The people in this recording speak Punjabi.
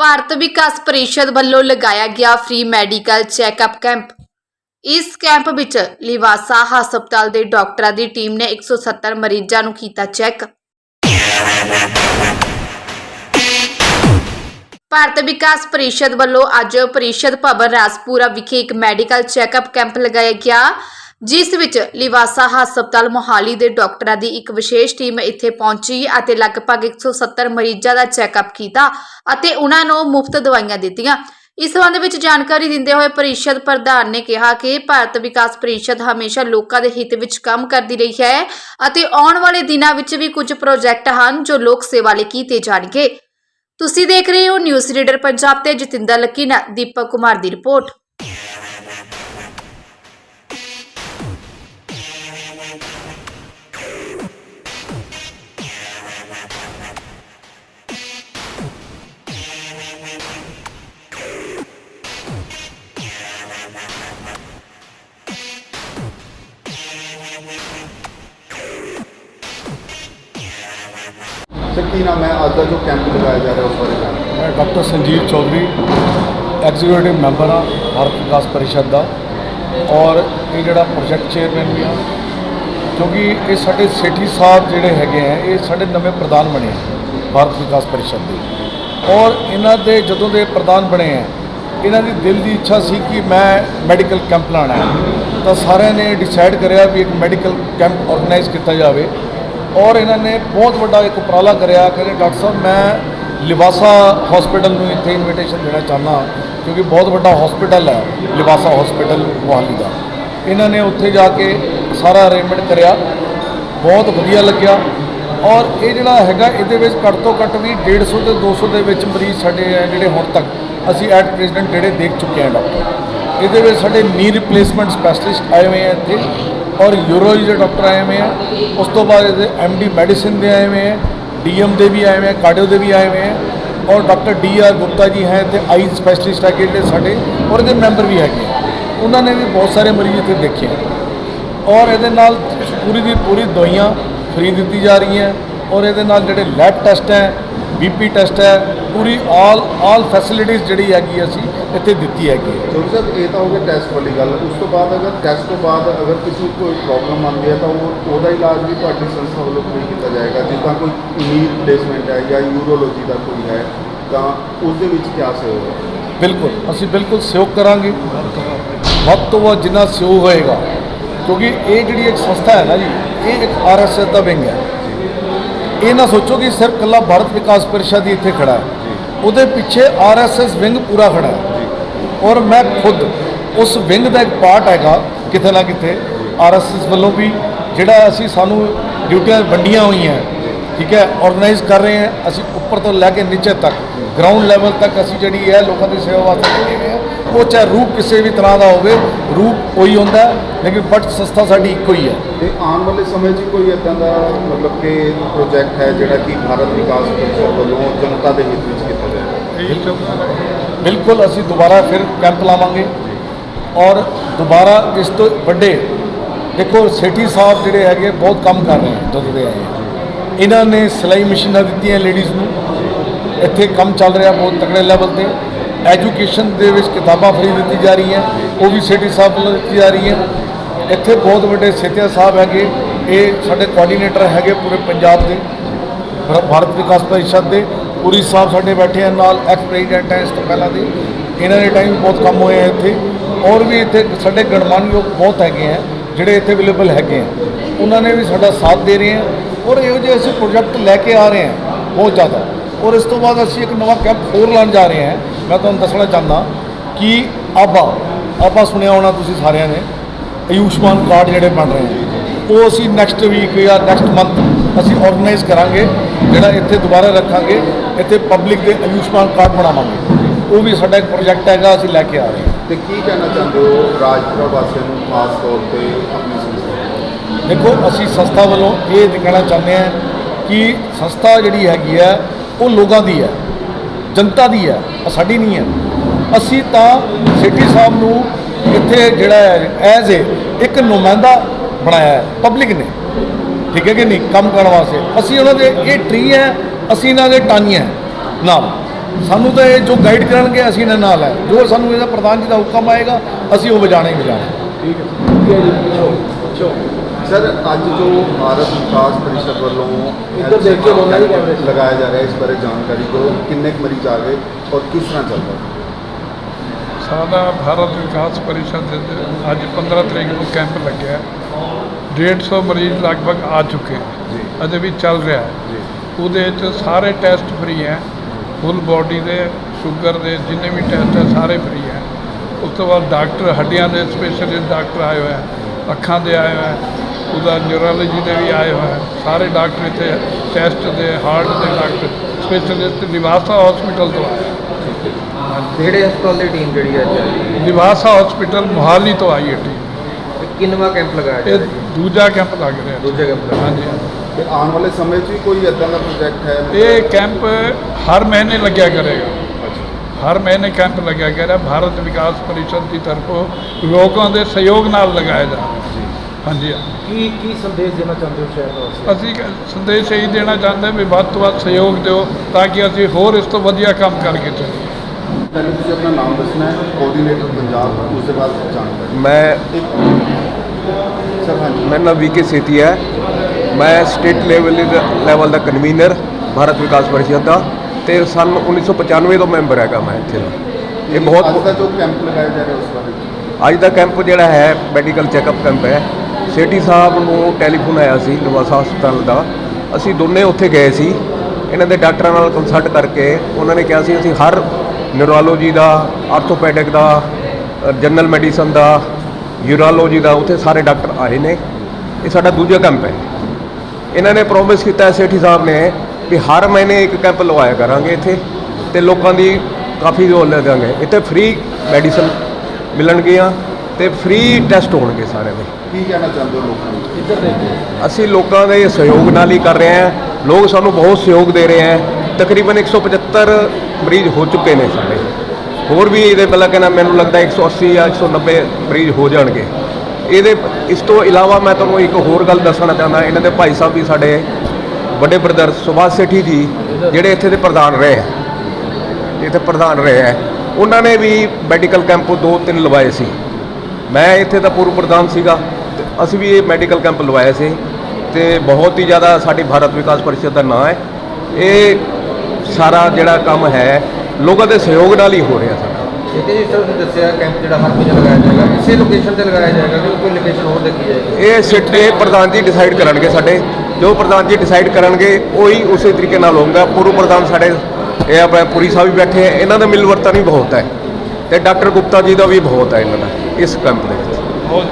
ਭਾਰਤ ਵਿਕਾਸ ਪਰਿਸ਼ਦ ਵੱਲੋਂ ਲਗਾਇਆ ਗਿਆ ਫ੍ਰੀ ਮੈਡੀਕਲ ਚੈੱਕਅਪ ਕੈਂਪ ਇਸ ਕੈਂਪ ਵਿੱਚ ਲਿਵਾਸਾ ਹਸਪਤਾਲ ਦੇ ਡਾਕਟਰਾਂ ਦੀ ਟੀਮ ਨੇ 170 ਮਰੀਜ਼ਾਂ ਨੂੰ ਕੀਤਾ ਚੈੱਕ। ਭਾਰਤ ਵਿਕਾਸ ਪਰਿਸ਼ਦ ਵੱਲੋਂ ਅੱਜ ਪਰਿਸ਼ਦ ਭਵਨ ਰਾਜਪੁਰਾ ਵਿਖੇ ਇੱਕ ਮੈਡੀਕਲ ਚੈੱਕਅਪ ਕੈਂਪ ਲਗਾਇਆ ਗਿਆ। ਜਿਸ ਵਿੱਚ ਲਿਵਾਸਾ ਹਸਪਤਾਲ ਮੋਹਾਲੀ ਦੇ ਡਾਕਟਰਾਂ ਦੀ ਇੱਕ ਵਿਸ਼ੇਸ਼ ਟੀਮ ਇੱਥੇ ਪਹੁੰਚੀ ਅਤੇ ਲਗਭਗ 170 ਮਰੀਜ਼ਾਂ ਦਾ ਚੈੱਕਅਪ ਕੀਤਾ ਅਤੇ ਉਹਨਾਂ ਨੂੰ ਮੁਫਤ ਦਵਾਈਆਂ ਦਿੱਤੀਆਂ। ਇਸ ਸੰਬੰਧ ਵਿੱਚ ਜਾਣਕਾਰੀ ਦਿੰਦੇ ਹੋਏ ਪਰਿਸ਼ਦ ਪ੍ਰਧਾਨ ਨੇ ਕਿਹਾ ਕਿ ਭਾਰਤ ਵਿਕਾਸ ਪਰਿਸ਼ਦ ਹਮੇਸ਼ਾ ਲੋਕਾਂ ਦੇ ਹਿੱਤ ਵਿੱਚ ਕੰਮ ਕਰਦੀ ਰਹੀ ਹੈ ਅਤੇ ਆਉਣ ਵਾਲੇ ਦਿਨਾਂ ਵਿੱਚ ਵੀ ਕੁਝ ਪ੍ਰੋਜੈਕਟ ਹਨ ਜੋ ਲੋਕ ਸੇਵਾ ਲਈ ਕੀਤੇ ਜਾਣਗੇ। ਤੁਸੀਂ ਦੇਖ ਰਹੇ ਹੋ ਨਿਊਜ਼ ਰੀਡਰ ਪੰਜਾਬ ਤੇ ਜਤਿੰਦਰ ਲਕੀਨਾ, ਦੀਪਕ ਕੁਮਾਰ ਦੀ ਰਿਪੋਰਟ। ਸਰ ਕੀ ਨਾਮ ਹੈ ਅੱਜ ਦਾ ਜੋ ਕੈਂਪ ਲਗਾਇਆ ਜਾ ਰਿਹਾ ਉਸ ਬਾਰੇ ਜਾਣਕਾਰੀ ਮੈਂ doctor Sanjeev Chaudhary executive member ਹਾਂ ਭਾਰਤ ਵਿਕਾਸ ਪਰਿਸ਼ਦ ਦਾ। ਔਰ ਇਹ ਜਿਹੜਾ ਪ੍ਰੋਜੈਕਟ ਚੇਅਰਮੈਨ ਵੀ ਆ, ਕਿਉਂਕਿ ਇਹ ਸਾਡੇ ਸੇਠੀ ਸਾਹਿਬ ਜਿਹੜੇ ਹੈਗੇ ਆ, ਇਹ ਸਾਡੇ ਨਵੇਂ ਪ੍ਰਧਾਨ ਬਣੇ ਆ ਭਾਰਤ ਵਿਕਾਸ ਪਰਿਸ਼ਦ ਦੇ। ਔਰ ਇਹਨਾਂ ਦੇ ਜਦੋਂ ਦੇ ਪ੍ਰਧਾਨ ਬਣੇ ਆ, ਇਹਨਾਂ ਦੀ ਦਿਲ ਦੀ ਇੱਛਾ ਸੀ ਕਿ ਮੈਂ ਮੈਡੀਕਲ ਕੈਂਪ ਲਾਣਾ ਤਾਂ ਸਾਰਿਆਂ ਨੇ ਡਿਸਾਈਡ ਕਰਿਆ ਵੀ ਇੱਕ ਮੈਡੀਕਲ ਕੈਂਪ ਆਰਗੇਨਾਈਜ਼ ਕੀਤਾ ਜਾਵੇ। ਔਰ ਇਹਨਾਂ ਨੇ ਬਹੁਤ ਵੱਡਾ ਇੱਕ ਉਪਰਾਲਾ ਕਰਿਆ ਕਹਿੰਦੇ ਡਾਕਟਰ ਸਾਹਿਬ, ਮੈਂ ਲਿਵਾਸਾ ਹਸਪੀਟਲ ਨੂੰ ਇੱਥੇ ਇਨਵੀਟੇਸ਼ਨ ਦੇਣਾ ਚਾਹੁੰਦਾ ਕਿਉਂਕਿ ਬਹੁਤ ਵੱਡਾ ਹਸਪੀਟਲ ਹੈ ਲਿਵਾਸਾ ਹਸਪੀਟਲ ਮੋਹਾਲੀ ਦਾ। ਇਹਨਾਂ ਨੇ ਉੱਥੇ ਜਾ ਕੇ ਸਾਰਾ ਅਰੇਂਜਮੈਂਟ ਕਰਿਆ, ਬਹੁਤ ਵਧੀਆ ਲੱਗਿਆ। ਔਰ ਇਹ ਜਿਹੜਾ ਹੈਗਾ, ਇਹਦੇ ਵਿੱਚ ਘੱਟ ਤੋਂ ਘੱਟ ਵੀ 150 ਤੇ 200 ਦੇ ਵਿੱਚ ਮਰੀਜ਼ ਸਾਡੇ ਹੈ ਜਿਹੜੇ ਹੁਣ ਤੱਕ, ਅਸੀਂ ਐਟ ਪ੍ਰੈਜ਼ੀਡੈਂਟ ਜਿਹੜੇ ਦੇਖ ਚੁੱਕੇ ਹਾਂ ਡਾਕਟਰ। ਇਹਦੇ ਵਿੱਚ ਸਾਡੇ ਨੀ ਰਿਪਲੇਸਮੈਂਟ ਸਪੈਸ਼ਲਿਸਟ ਆਏ ਹੋਏ ਆ ਇੱਥੇ। ਔਰ ਯੂਰੋਲੋਜੀ ਦੇ ਡਾਕਟਰ ਆਏ ਹੋਏ ਆ। ਉਸ ਤੋਂ ਬਾਅਦ ਇਹਦੇ ਐਮਡੀ ਮੈਡੀਸਿਨ ਦੇ ਆਏ ਹੋਏ ਆ ਡੀਐਮ ਦੇ ਵੀ ਆਏ ਹੋਏ ਆ ਕਾਰਡੀਓ ਦੇ ਵੀ ਆਏ ਹੋਏ ਆ। ਔਰ doctor D R Gupta ji ਹੈ ਤੇ ਆਈ ਸਪੈਸ਼ਲਿਸਟ ਹੈਗੇ ਜਿਹੜੇ ਸਾਡੇ ਔਰ ਇਹਦੇ ਮੈਂਬਰ ਵੀ ਹੈਗੇ ਉਹਨਾਂ ਨੇ ਵੀ ਬਹੁਤ ਸਾਰੇ ਮਰੀਜ਼ ਇੱਥੇ ਦੇਖੇ। ਔਰ ਇਹਦੇ ਨਾਲ ਪੂਰੀ ਦੀ ਪੂਰੀ ਦਵਾਈਆਂ ਫ੍ਰੀ ਦਿੱਤੀ ਜਾ ਰਹੀਆਂ। ਔਰ ਇਹਦੇ ਨਾਲ ਜਿਹੜੇ ਲੈਬ ਟੈਸਟ ਹੈ ਬੀਪੀ ਟੈਸਟ ਹੈ ਪੂਰੀ ਆਲ ਆਲ ਫੈਸਿਲਿਟੀਜ਼ ਜਿਹੜੀ ਹੈਗੀ ਅਸੀਂ ਇੱਥੇ ਦਿੱਤੀ ਹੈਗੀ ਹੈ। ਸਰ ਸਰ ਇਹ ਤਾਂ ਹੋ ਗਿਆ ਟੈਸਟ ਵਾਲੀ ਗੱਲ। ਉਸ ਤੋਂ ਬਾਅਦ ਅਗਰ ਟੈਸਟ ਤੋਂ ਬਾਅਦ ਅਗਰ ਕਿਸੇ ਕੋਈ ਪ੍ਰੋਬਲਮ ਆਉਂਦੀ ਹੈ ਤਾਂ ਉਹ ਉਹਦਾ ਇਲਾਜ ਵੀ ਤੁਹਾਡੀ ਸੰਸਥਾ ਵੱਲੋਂ free ਕੀਤਾ ਜਾਏਗਾ। ਜਿੱਦਾਂ ਕੋਈ ਨੀ ਰਿਪਲੇਸਮੈਂਟ ਹੈ ਜਾਂ ਯੂਰੋਲੋਜੀ ਦਾ ਕੋਈ ਹੈ ਤਾਂ ਉਸ ਦੇ ਵਿੱਚ ਕਿਆ ਸੇਵਾ ਹੈ? ਬਿਲਕੁਲ। ਅਸੀਂ ਬਿਲਕੁਲ ਸਹਿਯੋਗ ਕਰਾਂਗੇ। ਵੱਧ ਤੋਂ ਵੱਧ ਜਿੰਨਾ ਸਹਿਯੋਗ ਹੋਏਗਾ ਕਿਉਂਕਿ ਇਹ ਜਿਹੜੀ ਇੱਕ ਸੰਸਥਾ ਹੈ ਨਾ ਜੀ ਇਹ ਇੱਕ ਆਰਐਸਐਸ ਦਾ ਵਿੰਗ ਹੈ। ਇਹ ਨਾ ਸੋਚੋ ਕਿ ਸਿਰਫ ਕੱਲਾ ਭਾਰਤ ਵਿਕਾਸ ਪਰਿਸ਼ਦ ਹੀ ਇੱਥੇ ਖੜਾ ਹੈ। ਉਹਦੇ ਪਿੱਛੇ ਆਰਐਸਐਸ ਵਿੰਗ ਪੂਰਾ ਖੜਾ ਹੈ। ਔਰ ਮੈਂ ਖੁਦ ਉਸ ਵਿੰਗ ਦਾ ਇੱਕ ਪਾਰਟ ਹੈਗਾ ਕਿਤੇ ਨਾ ਕਿਤੇ ਆਰਐਸਐਸ ਵੱਲੋਂ ਵੀ ਜਿਹੜਾ ਅਸੀਂ ਸਾਨੂੰ ਡਿਊਟੀਆਂ ਵੰਡੀਆਂ ਹੋਈਆਂ ਠੀਕ ਹੈ ਆਰਗੇਨਾਈਜ਼ ਕਰ ਰਹੇ ਹਾਂ ਅਸੀਂ ਉੱਪਰ ਤੋਂ ਲੈ ਕੇ ਨੀਚੇ ਤੱਕ ਗਰਾਊਂਡ ਲੈਵਲ ਤੱਕ ਅਸੀਂ ਜਿਹੜੀ ਹੈ ਲੋਕਾਂ ਦੀ ਸੇਵਾ ਵਾਸਤੇ ਲੱਗੇ ਹੋਏ ਹਾਂ। ਉਹ ਚਾਹੇ ਰੂਪ ਕਿਸੇ ਵੀ ਤਰ੍ਹਾਂ ਦਾ ਹੋਵੇ ਰੂਪ ਉਹੀ ਹੁੰਦਾ ਲੇਕਿਨ ਬਟ ਸੰਸਥਾ ਸਾਡੀ ਇੱਕੋ ਹੀ ਹੈ। ਤੇ ਆਉਣ ਵਾਲੇ ਸਮੇਂ 'ਚ ਕੋਈ ਇਦਾਂ ਦਾ ਮਤਲਬ ਕਿ ਪ੍ਰੋਜੈਕਟ ਹੈ ਜਿਹੜਾ ਕਿ ਭਾਰਤ ਵਿਕਾਸ ਪਰਿਸ਼ਦ ਵੱਲੋਂ ਜਨਤਾ ਦੇ ਹਿੱਤ ਵਿੱਚ ਕੀਤਾ ਜਾਏਗਾ ਬਿਲਕੁਲ ਅਸੀਂ ਦੁਬਾਰਾ ਫਿਰ ਕੈਂਪ ਲਾਵਾਂਗੇ ਔਰ ਦੁਬਾਰਾ ਇਸ ਤੋਂ ਵੱਡੇ ਦੇਖੋ ਸੇਠੀ ਸਾਹਿਬ ਜਿਹੜੇ ਹੈਗੇ ਬਹੁਤ ਕੰਮ ਕਰ ਰਹੇ ਹਨ ਜਦੋਂ ਦੇ ਆਏ। ਇਹਨਾਂ ਨੇ ਸਿਲਾਈ ਮਸ਼ੀਨਾਂ ਦਿੱਤੀਆਂ ਲੇਡੀਜ਼ ਨੂੰ। ਇੱਥੇ ਕੰਮ ਚੱਲ ਰਿਹਾ ਬਹੁਤ ਤਕੜੇ ਲੈਵਲ ਤੇ। ਐਜੂਕੇਸ਼ਨ ਦੇ ਵਿੱਚ ਕਿਤਾਬਾਂ ਫਰੀ ਦਿੱਤੀ ਜਾ ਰਹੀਆਂ, ਉਹ ਵੀ ਸੇਠੀ ਸਾਹਿਬ ਵੱਲੋਂ ਦਿੱਤੀ ਜਾ ਰਹੀ ਹੈ ਇੱਥੇ ਬਹੁਤ ਵੱਡੇ ਸੇਤੀਆ ਸਾਹਿਬ ਹੈਗੇ, ਇਹ ਸਾਡੇ ਕੋਆਰਡੀਨੇਟਰ ਹੈਗੇ ਪੂਰੇ ਪੰਜਾਬ ਦੇ ਭਾਰਤ ਵਿਕਾਸ ਪਰਿਸ਼ਦ ਦੇ, ਪੁਰੀ ਸਾਹਿਬ ਸਾਡੇ ਬੈਠੇ ਹਨ ਨਾਲ ਐਕਸ ਪ੍ਰੈਜ਼ੀਡੈਂਟ ਹੈ ਇਸ ਤੋਂ ਪਹਿਲਾਂ ਦੇ। ਇਹਨਾਂ ਦੇ ਟਾਈਮ ਬਹੁਤ ਕੰਮ ਹੋਏ ਹੈ ਇੱਥੇ। ਔਰ ਵੀ ਇੱਥੇ ਸਾਡੇ ਗਣਮਾਨ ਲੋਕ ਬਹੁਤ ਹੈਗੇ ਹੈ ਜਿਹੜੇ ਇੱਥੇ ਅਵੇਲੇਬਲ ਹੈਗੇ ਹੈ ਉਹਨਾਂ ਨੇ ਵੀ ਸਾਡਾ ਸਾਥ ਦੇ ਰਹੇ ਹੈ ਔਰ ਇਹੋ ਜਿਹੇ ਅਸੀਂ ਪ੍ਰੋਜੈਕਟ ਲੈ ਕੇ ਆ ਰਹੇ ਹਾਂ ਬਹੁਤ ਜ਼ਿਆਦਾ। ਔਰ ਇਸ ਤੋਂ ਬਾਅਦ ਅਸੀਂ ਇੱਕ ਨਵਾਂ ਕੈਂਪ ਹੋਰ ਲਾਉਣ ਜਾ ਰਹੇ ਹਾਂ ਮੈਂ ਤੁਹਾਨੂੰ ਦੱਸਣਾ ਚਾਹੁੰਦਾ ਕਿ ਆਬਾ ਆਬਾ ਸੁਣਿਆ ਹੋਣਾ ਤੁਸੀਂ ਸਾਰਿਆਂ ਨੇ ਆਯੁਸ਼ਮਾਨ ਕਾਰਡ ਜਿਹੜੇ ਬਣ ਰਹੇ ਹੈ ਉਹ ਅਸੀਂ ਨੈਕਸਟ ਵੀਕ ਜਾਂ ਨੈਕਸਟ ਮੰਥ ਅਸੀਂ ਆਰਗੇਨਾਈਜ਼ ਕਰਾਂਗੇ ਜਿਹੜਾ ਇੱਥੇ ਦੁਬਾਰਾ ਰੱਖਾਂਗੇ ਇੱਥੇ ਪਬਲਿਕ ਦੇ ਆਯੁਸ਼ਮਾਨ ਕਾਰਡ ਬਣਾਵਾਂਗੇ। ਉਹ ਵੀ ਸਾਡਾ ਇੱਕ ਪ੍ਰੋਜੈਕਟ ਹੈਗਾ ਅਸੀਂ ਲੈ ਕੇ ਆ ਰਹੇ ਹਾਂ। ਤੇ ਕੀ ਕਹਿਣਾ ਚਾਹੁੰਦੇ ਹੋ ਰਾਜਪੁਰਾ ਵਾਸੀਆਂ ਨੂੰ ਖਾਸ ਤੌਰ ਤੇ ਆਪਣੀ ਸੰਸਥਾ ਨੂੰ? ਦੇਖੋ ਅਸੀਂ ਸੰਸਥਾ ਵੱਲੋਂ ਇਹ ਕਹਿਣਾ ਚਾਹੁੰਦੇ ਹਾਂ ਕਿ ਸੰਸਥਾ ਜਿਹੜੀ ਹੈਗੀ ਹੈ ਉਹ ਲੋਕਾਂ ਦੀ ਹੈ। ਜਨਤਾ ਦੀ ਹੈ ਸਾਡੀ ਨਹੀਂ ਹੈ। ਅਸੀਂ ਤਾਂ ਸਿਟੀ ਸਾਹਿਬ ਨੂੰ ਇੱਥੇ ਜਿਹੜਾ ਹੈ ਐਜ਼ ਏ ਇੱਕ ਨੁਮਾਇੰਦਾ ਬਣਾਇਆ ਹੈ ਪਬਲਿਕ ਨੇ। ਠੀਕ ਹੈ ਕਿ ਨਹੀਂ? ਕੰਮ ਕਰਨ ਵਾਸਤੇ। ਅਸੀਂ ਉਹਨਾਂ ਦੇ, ਇਹ ਟ੍ਰੀ ਹੈ, ਅਸੀਂ ਇਹਨਾਂ ਦੇ ਟਾਨੀਆਂ ਹੈ, ਨਾਲ। ਸਾਨੂੰ ਤਾਂ ਇਹ ਜੋ ਗਾਈਡ ਕਰਨਗੇ, ਅਸੀਂ ਇਹਨਾਂ ਨਾਲ ਹੈ। ਜੋ ਸਾਨੂੰ ਇਹਦਾ ਪ੍ਰਧਾਨ ਜੀ ਦਾ ਹੁਕਮ ਆਏਗਾ, ਅਸੀਂ ਉਹ ਵਜਾਣੇ ਹੀ ਵਜਾਣੇ ਸਰ ਅੱਜ ਜੋ ਭਾਰਤ ਵਿਕਾਸ ਪਰਿਸ਼ਦ ਵੱਲੋਂ ਇੱਧਰ ਦੇਖ ਕੇ ਬੋਲਣਾ ਜੀ ਕੈਮਰੇ 'ਚ। ਲਗਾਇਆ ਜਾ ਰਿਹਾ ਹੈ ਇਸ ਬਾਰੇ ਜਾਣਕਾਰੀ ਦਿਓ। ਕਿੰਨੇ ਕੁ ਮਰੀਜ਼ ਆ ਗਏ ਔਰ ਕਿਸ ਤਰ੍ਹਾਂ ਚੱਲ ਰਿਹਾ ਸਾਡਾ ਭਾਰਤ ਵਿਕਾਸ ਪਰਿਸ਼ਦ ਦੇ ਅੱਜ 15 ਤਰੀਕ ਨੂੰ ਕੈਂਪ ਲੱਗਿਆ ਹੈ। 150 ਮਰੀਜ਼ ਲਗਭਗ ਆ ਚੁੱਕੇ ਜੀ। ਹੈ ਅਜੇ ਵੀ ਚੱਲ ਰਿਹਾ ਹੈ। ਜੀ। ਉਹਦੇ ਵਿੱਚ ਸਾਰੇ ਟੈਸਟ ਫ੍ਰੀ ਹੈ। ਫੁੱਲ ਬਾਡੀ ਦੇ ਸ਼ੂਗਰ ਦੇ ਜਿੰਨੇ ਵੀ ਟੈਸਟ ਹੈ ਸਾਰੇ ਫ੍ਰੀ ਹੈ। ਉਸ ਤੋਂ ਬਾਅਦ ਡਾਕਟਰ ਹੱਡੀਆਂ ਦੇ ਸਪੈਸ਼ਲਿਸਟ ਡਾਕਟਰ ਆਏ ਹੋਏ ਹੈ। ਅੱਖਾਂ ਦੇ ਆਏ ਹੋਏ ਹੈ। ਉਹਦਾ ਨਿਊਰੋਲੋਜੀ ਦੇ ਵੀ ਆਏ ਹੋਏ ਸਾਰੇ ਡਾਕਟਰ ਇੱਥੇ ਟੈਸਟ ਦੇ ਹਾਰਟ ਦੇ ਡਾਕਟਰ। ਸਪੈਸ਼ਲਿਸਟ ਨਿਵਾਸਾ ਹਸਪੀਟਲ ਤੋਂ ਆਏ। ਹੈ। ਕਿਹੜੇ ਹਸਪਤਾਲ ਦੀ ਟੀਮ ਜਿਹੜੀ ਹੈ ਅੱਜ ਨਿਵਾਸਾ ਹਸਪੀਟਲ ਮੋਹਾਲੀ ਤੋਂ ਆਈ ਹੈ ਟੀਮ ਕਿੰਨਵਾਂ ਕੈਂਪ ਲਗਾਇਆ ਜਾ ਇਹ ਦੂਜਾ ਕੈਂਪ ਲੱਗ ਰਿਹਾ। ਦੂਜੇ ਕੈਂਪ ਹਾਂਜੀ। ਤੇ ਆਉਣ ਵਾਲੇ ਸਮੇਂ 'ਚ ਵੀ ਕੋਈ ਇਦਾਂ ਦਾ ਪ੍ਰੋਜੈਕਟ ਹੈ? ਇਹ ਕੈਂਪ ਹਰ ਮਹੀਨੇ ਲੱਗਿਆ ਕਰੇਗਾ। ਹਰ ਮਹੀਨੇ ਕੈਂਪ ਲੱਗਿਆ ਕਰੇਗਾ। ਭਾਰਤ ਵਿਕਾਸ ਪਰਿਸ਼ਦ ਦੀ ਤਰਫੋਂ ਲੋਕਾਂ ਦੇ ਸਹਿਯੋਗ ਨਾਲ ਲਗਾਇਆ ਜਾ ਰਿਹਾ। ਹਾਂਜੀ। ਕੀ ਕੀ ਸੰਦੇਸ਼ ਦੇਣਾ ਚਾਹੁੰਦੇ ਹੋ ਸ਼ਹਿਰ ਵਾਸੀਆਂ ਅਸੀਂ ਕ- ਸੰਦੇਸ਼ ਇਹੀ ਦੇਣਾ ਚਾਹੁੰਦੇ ਹਾਂ ਵੀ ਵੱਧ ਤੋਂ ਵੱਧ ਸਹਿਯੋਗ ਦਿਓ ਤਾਂ ਕਿ ਅਸੀਂ ਹੋਰ ਇਸ ਤੋਂ ਵਧੀਆ ਕੰਮ ਕਰਕੇ ਚੱਲੀਏ। ਪਹਿਲੇ ਤੁਸੀਂ ਆਪਣਾ ਨਾਮ ਦੱਸਣਾ ਹੈ ਕੋਆਰਡੀਨੇਟਰ ਪੰਜਾਬ ਉਸ ਦੇ ਬਾਅਦ ਜਾਣਕਾਰੀ। ਮੈਂ ਇੱਕ ਸਰ ਹਾਂਜੀ। ਮੇਰਾ ਨਾਮ ਵੀਕੇ ਸੇਤੀ ਹੈ। ਮੈਂ ਸਟੇਟ ਲੈਵਲ ਲੈਵਲ ਦਾ ਕਨਵੀਨਰ ਭਾਰਤ ਵਿਕਾਸ ਪਰਿਸ਼ਦ ਦਾ। ਤੇ ਸਨ 1995 ਤੋਂ ਮੈਂਬਰ ਹੈਗਾ ਮੈਂ ਇੱਥੇ। ਦਾ ਇਹ ਅੱਜ ਬਹੁਤ ਦਾ ਜੋ ਕੈਂਪ ਲਗਾਇਆ ਜਾ ਰਿਹਾ ਉਸ ਬਾਰੇ। ਅੱਜ ਦਾ ਕੈਂਪ ਜਿਹੜਾ ਹੈ ਮੈਡੀਕਲ ਚੈੱਕਅਪ ਕੈਂਪ ਹੈ। ਸੇਠੀ ਸਾਹਿਬ ਨੂੰ ਟੈਲੀਫੋਨ ਆਇਆ ਸੀ, ਨਵਾਸਾ ਹਸਪਤਾਲ ਦਾ। ਅਸੀਂ ਦੋਨੇ ਉੱਥੇ ਗਏ ਸੀ। ਇਹਨਾਂ ਦੇ ਡਾਕਟਰਾਂ ਨਾਲ ਕੰਸਲਟ ਕਰਕੇ ਉਹਨਾਂ ਨੇ ਕਿਹਾ ਸੀ, ਅਸੀਂ ਹਰ ਨਿਊਰੋਲੋਜੀ ਦਾ ਆਰਥੋਪੈਡਿਕ ਦਾ ਜਨਰਲ ਮੈਡੀਸਨ ਦਾ ਯੂਰੋਲੋਜੀ ਦਾ, ਉੱਥੇ ਸਾਰੇ ਡਾਕਟਰ ਆਏ ਨੇ। ਇਹ ਸਾਡਾ ਦੂਜਾ ਕੈਂਪ ਹੈ। ਇਹਨਾਂ ਨੇ ਪ੍ਰੋਮਿਸ ਕੀਤਾ ਸੇਠੀ ਸਾਹਿਬ ਨੇ ਵੀ ਹਰ ਮਹੀਨੇ ਇੱਕ ਕੈਂਪ ਲਵਾਇਆ ਕਰਾਂਗੇ ਇੱਥੇ ਤੇ ਲੋਕਾਂ ਦੀ ਕਾਫੀ ਰੋਲ ਲੈ ਦਾਂਗੇ ਇੱਥੇ ਫ੍ਰੀ ਮੈਡੀਸਨ ਮਿਲਣਗੀਆਂ। ਤੇ ਫ੍ਰੀ ਟੈਸਟ ਹੋਣਗੇ ਸਾਰੇ ਦੇ। ਕੀ ਕਹਿਣਾ ਚਾਹੁੰਦੇ ਹੋ ਲੋਕਾਂ ਨੂੰ? ਇੱਧਰ ਦੇਖੋ ਅਸੀਂ ਲੋਕਾਂ ਦੇ ਸਹਿਯੋਗ ਨਾਲ ਹੀ ਕਰ ਰਹੇ ਹਾਂ। ਲੋਕ ਸਾਨੂੰ ਬਹੁਤ ਸਹਿਯੋਗ ਦੇ ਰਹੇ ਹੈ। ਤਕਰੀਬਨ 175 ਮਰੀਜ਼ ਹੋ ਚੁੱਕੇ ਨੇ ਸਾਡੇ। ਹੋਰ ਵੀ ਇਹਦੇ ਪਹਿਲਾਂ ਕਹਿੰਦਾ ਮੈਨੂੰ ਲੱਗਦਾ 180 ਜਾਂ 190 ਮਰੀਜ਼ ਹੋ ਜਾਣਗੇ। ਇਹਦੇ ਇਸ ਤੋਂ ਇਲਾਵਾ ਮੈਂ ਤੁਹਾਨੂੰ ਇੱਕ ਹੋਰ ਗੱਲ ਦੱਸਣਾ ਚਾਹੁੰਦਾ ਇਹਨਾਂ ਦੇ ਭਾਈ ਸਾਹਿਬ ਵੀ ਸਾਡੇ ਵੱਡੇ ਬ੍ਰਦਰ ਸੁਭਾਸ਼ ਸੇਠੀ ਜੀ ਜਿਹੜੇ ਇੱਥੇ ਦੇ ਪ੍ਰਧਾਨ ਰਹੇ ਹੈ। ਇੱਥੇ ਪ੍ਰਧਾਨ ਰਹੇ ਹੈ। ਉਹਨਾਂ ਨੇ ਵੀ ਮੈਡੀਕਲ ਕੈਂਪ ਦੋ ਤਿੰਨ ਲਵਾਏ ਸੀ। ਮੈਂ ਇੱਥੇ ਦਾ ਪੂਰਵ ਪ੍ਰਧਾਨ ਸੀਗਾ ਤੇ ਅਸੀਂ ਵੀ ਇਹ ਮੈਡੀਕਲ ਕੈਂਪ ਲਵਾਏ ਸੀ ਤੇ ਬਹੁਤ ਹੀ ਜ਼ਿਆਦਾ ਸਾਡੀ ਭਾਰਤ ਵਿਕਾਸ ਪਰਿਸ਼ਦ ਦਾ ਨਾਂ ਹੈ। ਇਹ ਸਾਰਾ ਜਿਹੜਾ ਕੰਮ ਹੈ ਲੋਕਾਂ ਦੇ ਸਹਿਯੋਗ ਨਾਲ ਹੀ ਹੋ ਰਿਹਾ ਸਾਡਾ। ਜਿੱਤੇ ਤਰ੍ਹਾਂ ਤੁਸੀਂ ਦੱਸਿਆ ਕੈਂਪ ਜਿਹੜਾ ਹਰ ਮਹੀਨੇ ਲਗਾਇਆ ਜਾਏਗਾ ਇਸੇ ਲੋਕੇਸ਼ਨ ਤੇ ਲਗਾਇਆ ਜਾਏਗਾ ਕਿ ਕੋਈ ਲੋਕੇਸ਼ਨ ਹੋਰ ਦੇਖੀ ਜਾਏਗੀ? ਇਹ ਸਿੱਟ ਪ੍ਰਧਾਨ ਜੀ ਡਿਸਾਈਡ ਕਰਨਗੇ ਸਾਡੇ। ਜੋ ਪ੍ਰਧਾਨ ਜੀ ਡਿਸਾਈਡ ਕਰਨਗੇ ਉਹੀ ਉਸੇ ਤਰੀਕੇ ਨਾਲ ਹੋਊਗਾ। ਪੂਰਵ ਪ੍ਰਧਾਨ ਸਾਡੇ ਇਹ ਆਪਣੇ ਪੁਰੀ ਸਾਹਿਬ ਵੀ ਬੈਠੇ ਹੈ। ਇਹਨਾਂ ਦਾ ਮਿਲਵਰਤਨ ਵੀ ਬਹੁਤ ਹੈ। ਤੇ ਡਾਕਟਰ ਗੁਪਤਾ ਜੀ ਦਾ ਵੀ ਬਹੁਤ ਹੈ ਇਹਨਾਂ ਦਾ। ਇਸ ਕੈਂਪ ਦੇ ਵਿੱਚ। ਬਹੁਤ